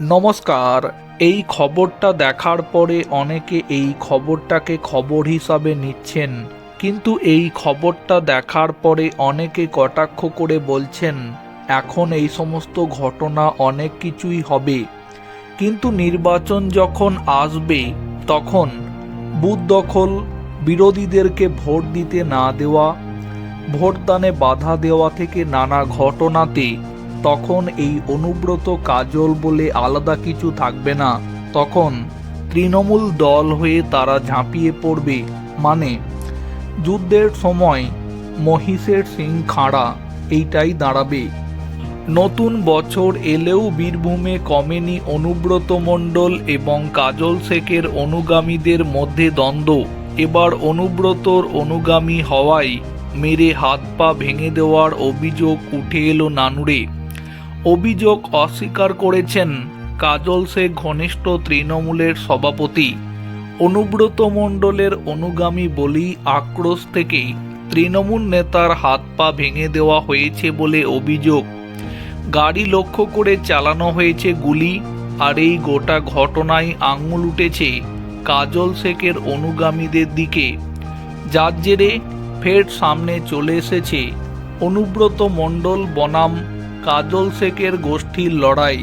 নমস্কার, এই খবরটা দেখার পরে অনেকে এই খবরটাকে খবর হিসাবে নিচ্ছেন। কিন্তু এই খবরটা দেখার পরে অনেকে কটাক্ষ করে বলছেন, এখন এই সমস্ত ঘটনা অনেক কিছুই হবে। কিন্তু নির্বাচন যখন আসবে, তখন বুথ দখল বিরোধীদেরকে ভোট দিতে না দেওয়া, ভোটদানে বাধা দেওয়া থেকে নানা ঘটনাতে তখন এই অনুব্রত কাজল বলে আলাদা কিছু থাকবে না। তখন তৃণমূল দল হয়ে তারা ঝাঁপিয়ে পড়বে। মানে যুদ্ধের সময় মহিষের সিং খাড়া, এইটাই দাঁড়াবে। নতুন বছর এলেও বীরভূমে কমেনি অনুব্রত মণ্ডল এবং কাজল শেখের অনুগামীদের মধ্যে দ্বন্দ্ব। এবার অনুব্রতর অনুগামী হওয়ায় মেরে হাত পা ভেঙে দেওয়ার অভিযোগ উঠে এলো নানুরে। অভিযোগ অস্বীকার করেছেন কাজল শেখ ঘনিষ্ঠ তৃণমূলের সভাপতি। অনুব্রত মণ্ডলের অনুগামী বলেই আক্রোশ থেকেই তৃণমূল নেতার হাত পা ভেঙে দেওয়া হয়েছে বলে অভিযোগ। গাড়ি লক্ষ্য করে চালানো হয়েছে গুলি, আর এই গোটা ঘটনায় আঙুল উঠেছে কাজল শেখের অনুগামীদের দিকে। যার জেরে ফের সামনে চলে এসেছে অনুব্রত মণ্ডল বনাম কাজল শেখের গোষ্ঠীর লড়াই।